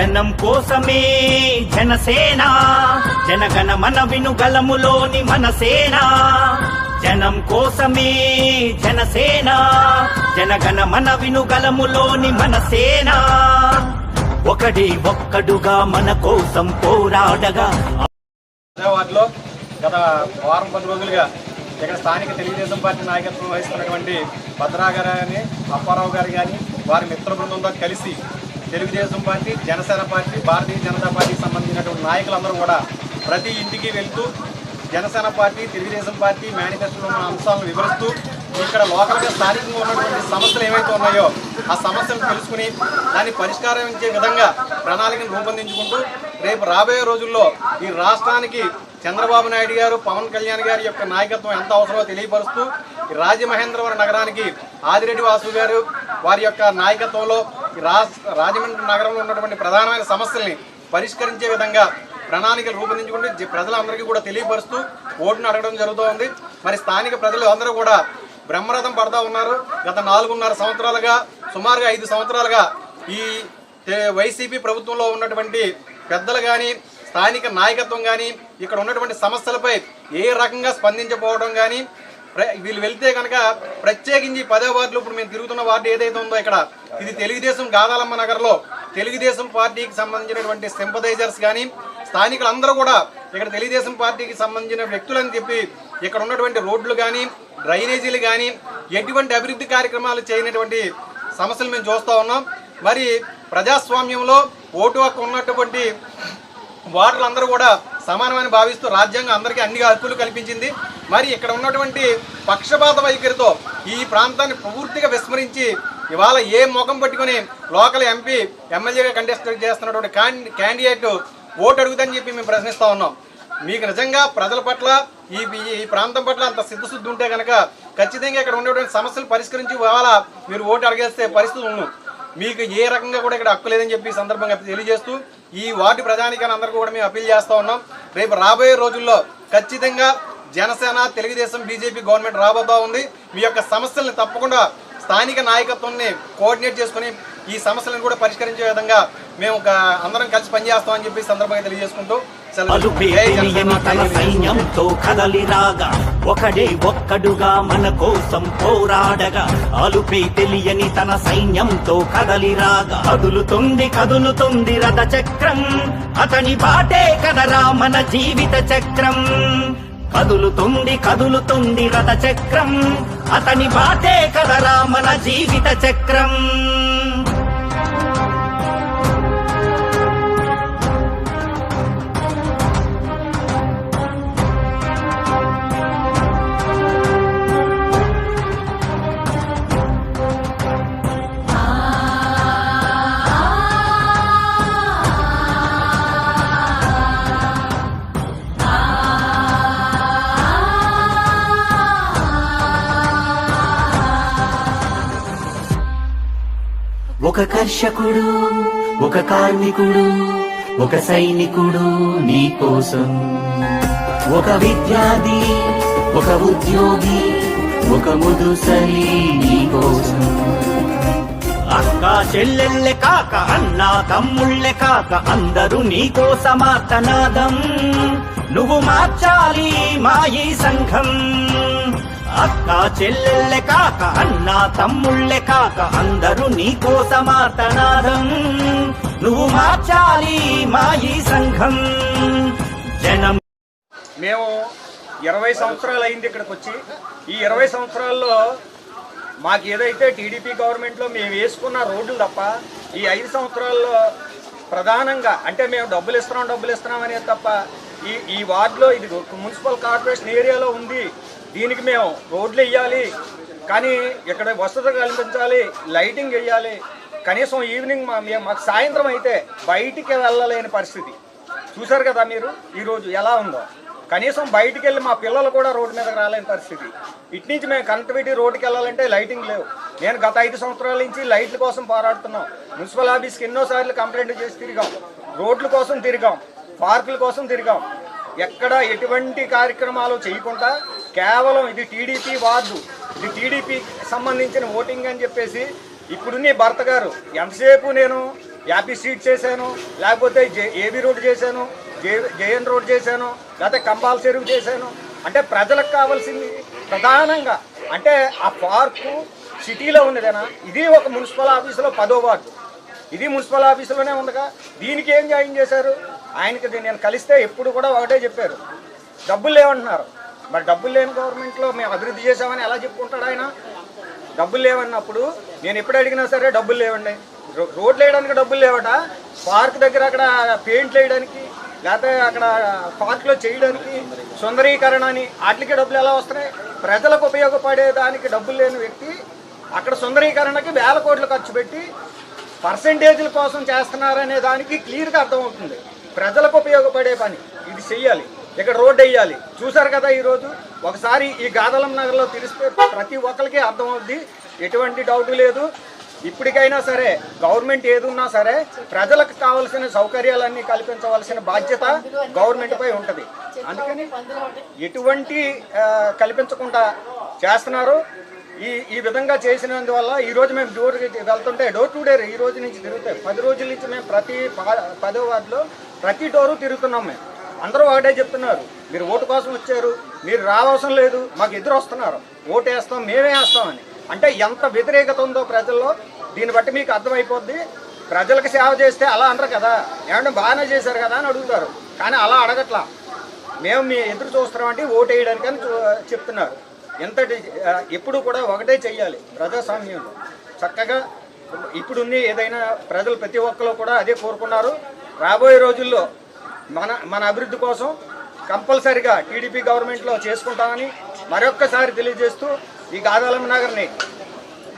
జనం కోసమే జనసేన. జనగణ మన వినుగలములోని మనసేన. జనం కోసమే జనసేన. జనగణ మన వినుగలములోని మనసేన. ఒకటి ఒక్కడుగా మన కోసం పోరాడగా. వాటిలో గత వారం పది రోజులుగా ఇక్కడ స్థానిక తెలుగుదేశం పార్టీ నాయకత్వం వహిస్తున్నటువంటి భద్రా గారు కానీ అప్పారావు గారు కానీ వారి మిత్ర బృందంతో కలిసి తెలుగుదేశం పార్టీ జనసేన పార్టీ భారతీయ జనతా పార్టీకి సంబంధించినటువంటి నాయకులందరూ కూడా ప్రతి ఇంటికి వెళ్తూ జనసేన పార్టీ తెలుగుదేశం పార్టీ మేనిఫెస్టోలో ఉన్న అంశాలను వివరిస్తూ ఇక్కడ లోకల్గా స్థానికంగా ఉన్నటువంటి సమస్యలు ఏవైతే ఉన్నాయో ఆ సమస్యలు తెలుసుకుని దాన్ని పరిష్కరించే విధంగా ప్రణాళికను రూపొందించుకుంటూ రేపు రాబోయే రోజుల్లో ఈ రాష్ట్రానికి చంద్రబాబు నాయుడు గారు పవన్ కళ్యాణ్ గారి యొక్క నాయకత్వం ఎంత అవసరమో తెలియపరుస్తూ ఈ రాజమహేంద్రవరం నగరానికి ఆదిరెడ్డి వాసు గారు వారి యొక్క నాయకత్వంలో రాజమండ్రి నగరంలో ఉన్నటువంటి ప్రధానమైన సమస్యల్ని పరిష్కరించే విధంగా ప్రణాళికలు రూపొందించుకుంటే ప్రజలందరికీ కూడా తెలియపరుస్తూ ఓటును అడగడం జరుగుతోంది. మరి స్థానిక ప్రజలు అందరూ కూడా బ్రహ్మరథం పడతా ఉన్నారు. గత నాలుగున్నర సంవత్సరాలుగా సుమారుగా ఐదు సంవత్సరాలుగా ఈ వైసీపీ ప్రభుత్వంలో ఉన్నటువంటి పెద్దలు కానీ స్థానిక నాయకత్వం కానీ ఇక్కడ ఉన్నటువంటి సమస్యలపై ఏ రకంగా స్పందించకపోవడం కానీ వీళ్ళు వెళ్తే కనుక ప్రత్యేకించి పదే వార్డులు ఇప్పుడు మేము తిరుగుతున్న వార్డు ఏదైతే ఉందో ఇక్కడ ఇది తెలుగుదేశం గాదాలమ్మ నగర్లో తెలుగుదేశం పార్టీకి సంబంధించినటువంటి సింపదైజర్స్ కానీ స్థానికులందరూ కూడా ఇక్కడ తెలుగుదేశం పార్టీకి సంబంధించిన వ్యక్తులని చెప్పి ఇక్కడ ఉన్నటువంటి రోడ్లు కానీ డ్రైనేజీలు కానీ ఎటువంటి అభివృద్ధి కార్యక్రమాలు చేయనటువంటి సమస్యలు మేము చూస్తూ ఉన్నాం. మరి ప్రజాస్వామ్యంలో ఓటు హక్కు ఉన్నటువంటి వార్డులందరూ కూడా సమానమని భావిస్తూ రాజ్యాంగం అందరికీ అన్ని హక్కులు కల్పించింది. మరి ఇక్కడ ఉన్నటువంటి పక్షపాత వైఖరితో ఈ ప్రాంతాన్ని పూర్తిగా విస్మరించి ఇవాళ ఏ ముఖం పట్టుకొని లోకల్ ఎంపీ ఎమ్మెల్యేగా కంటెస్ట్ చేస్తున్నటువంటి క్యాండిడేట్ ఓటు అడుగుదని చెప్పి మేము ప్రశ్నిస్తూ ఉన్నాం. మీకు నిజంగా ప్రజల పట్ల ఈ ఈ ప్రాంతం పట్ల అంత సిద్ధశుద్ధి ఉంటే కనుక ఖచ్చితంగా ఇక్కడ ఉన్నటువంటి సమస్యలు పరిష్కరించి ఇవాళ మీరు ఓటు అడిగేస్తే పరిస్థితి ఉన్నాం మీకు ఏ రకంగా కూడా ఇక్కడ హక్కు లేదని చెప్పి సందర్భంగా తెలియజేస్తూ ఈ వార్డు ప్రజానికాన్ని అందరికీ కూడా మేము అప్పీల్ చేస్తూ ఉన్నాం. రేపు రాబోయే రోజుల్లో ఖచ్చితంగా జనసేన తెలుగుదేశం బీజేపీ గవర్నమెంట్ రాబోతా ఉంది. మీ యొక్క సమస్యల్ని తప్పకుండా స్థానిక నాయకత్వాన్ని కోఆర్డినేట్ చేసుకుని ఈ సమస్యలను కూడా పరిష్కరించే విధంగా మేము ఒక అందరం కలిసి పనిచేస్తామని చెప్పి సందర్భంగా తెలియజేసుకుంటూ సెలవు అలుపే జై తెలియని జనసేన, తన. సైన్యంతో కదలిరాగా ఒకడే ఒక్కడుగా మన కోసం పోరాడగా అలుపే తెలియని తన సైన్యంతో కదలిరాగా కదులుతుంది కదులుతుంది రథ చక్రం అతని బాటే కదరా మన జీవిత చక్రం కదులుతుంది కదులుతుంది రథ చక్రం అతని బాటే కదరా మన జీవిత చక్రం ఒక కర్షకుడు ఒక కార్మికుడు ఒక సైనికుడు నీ కోసం. ఒక విద్యార్థి ఒక ఉద్యోగి ఒక ముదుసలి నీ కోసం. అక్క చెల్లెళ్ళే కాక అన్న తమ్ముళ్ళే కాక అందరూ నీ కోసమార్తనాదం. నువ్వు మార్చాలి మా ఈ సంఘం. అక్క చెల్లెళ్ళే కాక అన్న తమ్ముళ్ళే కాక అందరూ నీ కోసమార్తనాదం నువ్వు మార్చాలి మా ఈ సంఘం. జనం మేము ఇరవై సంవత్సరాలు అయింది ఇక్కడికి వచ్చి. ఈ ఇరవై సంవత్సరాల్లో మాకు ఏదైతే టీడీపీ గవర్నమెంట్లో మేము వేసుకున్న రోడ్లు తప్ప ఈ ఐదు సంవత్సరాల్లో ప్రధానంగా అంటే మేము డబ్బులు ఇస్తున్నాం డబ్బులు ఇస్తున్నాం అనేది తప్ప ఈ ఈ వార్డులో ఇది మున్సిపల్ కార్పొరేషన్ ఏరియాలో ఉంది. దీనికి మేము రోడ్లు వేయాలి. కానీ ఇక్కడ వసతి కల్పించాలి లైటింగ్ వేయాలి. కనీసం ఈవినింగ్ మా మేము మాకు సాయంత్రం అయితే బయటికి వెళ్ళలేని పరిస్థితి. చూశారు కదా మీరు? ఈరోజు ఎలా ఉందో. కనీసం బయటికి వెళ్ళి మా పిల్లలు కూడా రోడ్డు మీదకి రాలేని పరిస్థితి. ఇటు నుంచి మేము కనెక్టివిటీ రోడ్డుకి వెళ్ళాలంటే లైటింగ్ లేవు. నేను గత ఐదు సంవత్సరాల నుంచి లైట్ల కోసం పోరాడుతున్నాం. మున్సిపల్ ఆఫీస్కి ఎన్నోసార్లు కంప్లైంట్ చేసి తిరిగాం. రోడ్ల కోసం తిరిగాం. పార్కుల కోసం తిరిగాం. ఎక్కడ ఎటువంటి కార్యక్రమాలు చేయకుండా కేవలం ఇది టీడీపీ వార్డు ఇది టీడీపీ సంబంధించిన ఓటింగ్ అని చెప్పేసి ఇప్పుడు నీ భర్త గారు ఎంతసేపు నేను యాపీ స్ట్రీట్ చేశాను లేకపోతే జే ఏబీ రోడ్ చేశాను జే జేఎన్ రోడ్ చేశాను లేకపోతే కంబాల చెరువు చేశాను. అంటే ప్రజలకు కావాల్సింది ప్రధానంగా అంటే ఆ పార్కు సిటీలో ఉన్నదేనా ఇది ఒక మున్సిపల్ ఆఫీసులో పదో వార్డు. ఇది మున్సిపల్ ఆఫీసులోనే ఉందిగా దీనికి ఏం జాయిన్ చేశారు? ఆయనకి నేను కలిస్తే ఎప్పుడు కూడా ఒకటే చెప్పారు. డబ్బులు లేవంటున్నారు. మరి డబ్బులు లేని గవర్నమెంట్లో మేము అభివృద్ధి చేసామని ఎలా చెప్పుకుంటాడు ఆయన? డబ్బులు లేవన్నప్పుడు నేను ఎప్పుడు అడిగినా సరే డబ్బులు లేవండి. రో- రోడ్లు వేయడానికి డబ్బులు లేవట. పార్క్ దగ్గర అక్కడ పెయింట్లు వేయడానికి లేకపోతే అక్కడ పార్క్లో చేయడానికి సుందరీకరణ అని వాటికి డబ్బులు ఎలా వస్తున్నాయి? ప్రజలకు ఉపయోగపడే దానికి డబ్బులు లేని వ్యక్తి అక్కడ సుందరీకరణకి వేల కోట్లు ఖర్చు పెట్టి పర్సంటేజ్ల కోసం చేస్తున్నారనే దానికి క్లియర్గా అర్థమవుతుంది. ప్రజలకు ఉపయోగపడే పని. ఇది చెయ్యాలి. ఇక్కడ రోడ్డు వేయాలి చూసారు కదా ఈరోజు? ఒకసారి ఈ గాదలం నగర్లో తెలిస్తే ప్రతి ఒక్కరికి అర్థమవుద్ది. ఎటువంటి డౌట్ లేదు. ఇప్పటికైనా సరే గవర్నమెంట్ ఏదున్నా సరే ప్రజలకు కావాల్సిన సౌకర్యాలన్నీ కల్పించవలసిన బాధ్యత గవర్నమెంట్పై ఉంటుంది. అందుకని ఎటువంటి కల్పించకుండా చేస్తున్నారు. ఈ ఈ విధంగా చేసినందువల్ల ఈరోజు మేము డోర్ వెళ్తుంటే డోర్ టు డోర్ ఈ రోజు నుంచి తిరుగుతాయి. పది రోజుల నుంచి మేము ప్రతి పదో వార్డులో ప్రతి డోరు తిరుగుతున్నాం మేము. అందరూ ఒకటే చెప్తున్నారు. మీరు ఓటు కోసం వచ్చారు మీరు రావాల్సిన లేదు మాకు ఎదురు వస్తున్నారు. ఓటు వేస్తాం మేమే వేస్తామని అంటే ఎంత వ్యతిరేకత ఉందో ప్రజల్లో దీన్ని బట్టి మీకు అర్థమైపోద్ది. ప్రజలకు సేవ చేస్తే అలా అనరు కదా. ఏమంటే బాగానే చేశారు కదా అని అడుగుతారు. కానీ అలా అడగట్లా. మేము మీ ఎదురు చూస్తున్నామంటే ఓటు వేయడానికి అని చూ- చెప్తున్నారు. ఎంతటి ఎప్పుడు కూడా ఒకటే చెయ్యాలి ప్రజాస్వామ్యంలో. చక్కగా ఇప్పుడున్న ఏదైనా ప్రజలు ప్రతి ఒక్కరు కూడా అదే కోరుకున్నారు. రాబోయే రోజుల్లో మన మన అభివృద్ధి కోసం కంపల్సరిగా టీడీపీ గవర్నమెంట్లో చేసుకుంటామని మరొక్కసారి తెలియజేస్తూ ఈ గాదాలం నగర్ని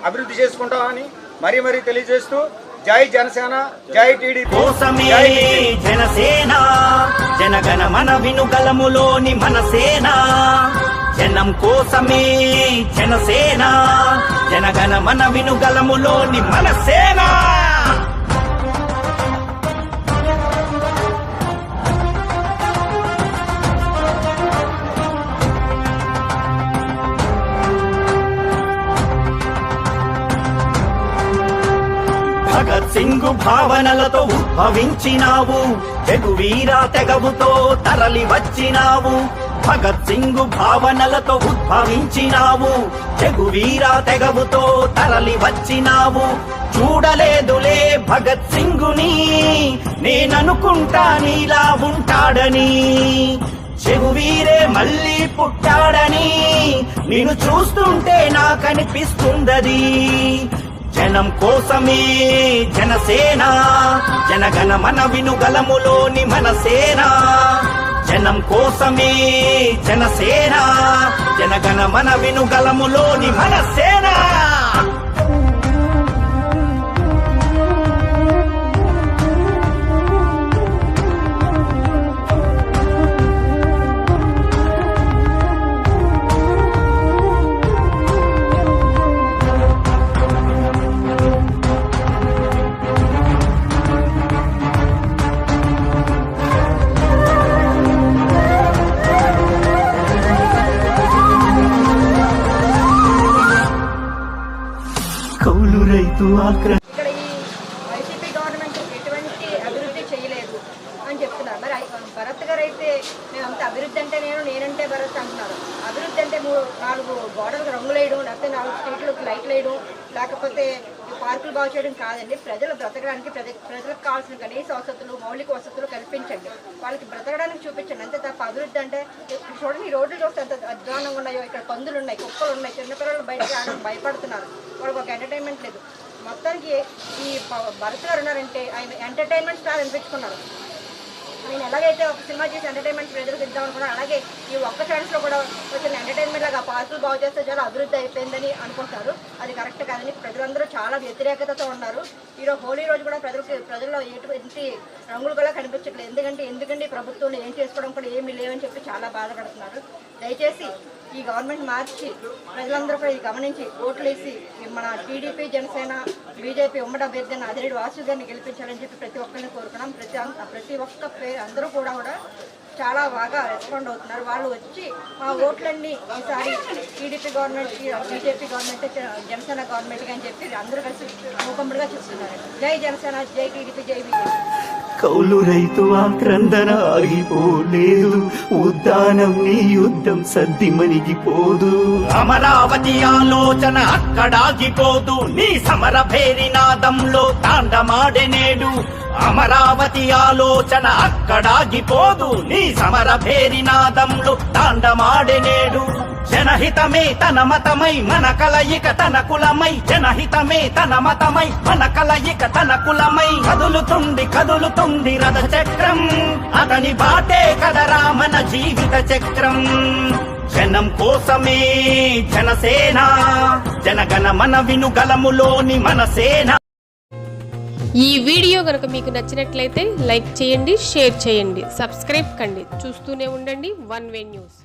అభివృద్ధి చేసుకుంటామని మరీ మరీ తెలియజేస్తూ జై జనసేన జై టీడీపీ. జనసేన జనగణ మన వినుగలములోని మన సేన. జనం కోసమే జనసేన జనగణ మన వినుగలములోని మన భగత్ సింగ్ భావనలతో ఉద్భవించినావు. తెగువీరా తెగవుతో తరలి వచ్చినావు. భగత్ సింగ్ భావనలతో ఉద్భవించినావు. తెగువీరా తెగవుతో తరలి వచ్చినావు. చూడలేదులే భగత్ సింగుని నేననుకుంటా నీలా ఉంటాడని. చెగువీరే మళ్ళీ పుట్టాడని నిన్ను చూస్తుంటే నాకనిపిస్తుందది జనం కోసమే జనసేన. జనగణ మన వినుగలములోని మన సేన జనం కోసమే జనసేన. జనగణ మన వినుగలములోని మన సేనా భరత్ గారు అయితే మేము అంత అభివృద్ధి అంటే నేను నేనంటే భరత్ అంటున్నారు. అభివృద్ధి అంటే మూడు నాలుగు గోడలకు రంగులు వేయడం లేకపోతే నాలుగు స్ట్రీట్లకు లైట్లు వేయడం లేకపోతే పార్కులు బాగు చేయడం కాదండి. ప్రజలు బ్రతకడానికి ప్రజ ప్రజలకు కావాల్సిన కనీస వసతులు మౌలిక వసతులు కల్పించండి. వాళ్ళకి బ్రతకడానికి చూపించండి. అంతే తప్ప అభివృద్ధి అంటే ఇప్పుడు చూడండి ఈ రోడ్లు చూస్తే ఎంత అధ్వానంగా ఉన్నాయో ఇక్కడ పందులు ఉన్నాయి కుక్కలు ఉన్నాయి చిన్నపిల్లలు బయటకు రావడానికి భయపడుతున్నారు. వాళ్ళకి ఒక ఎంటర్టైన్మెంట్ లేదు. మొత్తానికి ఈ భరత్ గారు ఉన్నారంటే ఆయన ఎంటర్టైన్మెంట్ స్టార్ అనిపించుకున్నారు. నేను ఎలాగైతే ఒక సినిమా చేసి ఎంటర్టైన్మెంట్ ప్రజలకు ఇద్దాం అనుకున్నాను అలాగే ఈ ఒక్క ఛాన్స్లో కూడా వచ్చిన ఎంటర్టైన్మెంట్ లాగా పార్కులు బాగు చేస్తే చాలా అభివృద్ధి అయిపోయిందని అనుకుంటారు. అది కరెక్ట్ కాదని ప్రజలందరూ చాలా వ్యతిరేకతతో ఉన్నారు. ఈరోజు హోలీ రోజు కూడా ప్రజలకు ప్రజల్లో ఎటువంటి రంగులు కూడా కనిపించట్లేదు. ఎందుకంటే ఎందుకంటే ఈ ప్రభుత్వంలో ఏం చేసుకోవడం కూడా ఏమీ లేవని చెప్పి చాలా బాధపడుతున్నారు. దయచేసి ఈ గవర్నమెంట్ మార్చి ప్రజలందరూ కూడా ఇది గమనించి ఓట్లు వేసి మన టీడీపీ జనసేన బీజేపీ ఉమ్మడి అభ్యర్థిని అదిరెడ్డి వాసు గారిని గెలిపించాలని చెప్పి ప్రతి ఒక్కరిని కోరుకున్నాం. ప్రతి అంత- ప్రతి ఒక్క పేరు అందరూ కూడా కూడా చాలా బాగా రెస్పాండ్ అవుతున్నారు. వాళ్ళు వచ్చి మా ఓట్లన్నీ ఈసారి TDP government BJP government Janasena government అని చెప్పి అందరూ కలిసి మూకమ్మడిగా చెప్తున్నారు. జై జనసేన జై టీడీపీ జై బీజేపీ. కౌలు రైతు ఆక్రందన ఆగిపోలేదు ఉద్దానం నీ యుద్ధం సద్ది మనిగిపోదు అమరావతి ఆలోచన అక్కడాగిపోదు. నీ సమర భేరి నాదంలో తాండమాడే నేడు. అమరావతి ఆలోచన అక్కడాగిపోదు. నీ సమర భేరి నాదంలో తాండమాడే నేడు. జనహితమే తన మతమై మన కలయిక తన కులమై. జనహితమే తన మతమై మన కలయిక తన కులమై. కదులుతుంది కదులుతుంది రథ చక్రం. అతని బాటే కదరా మన జీవిత చక్రం. జనం కోసమే జనసేన జనగణ మన వినుగలములోని మన సేన ఈ వీడియో కనుక మీకు నచ్చినట్లయితే లైక్ చేయండి షేర్ చేయండి సబ్స్క్రైబ్ కండి. చూస్తూనే ఉండండి వన్ వే న్యూస్.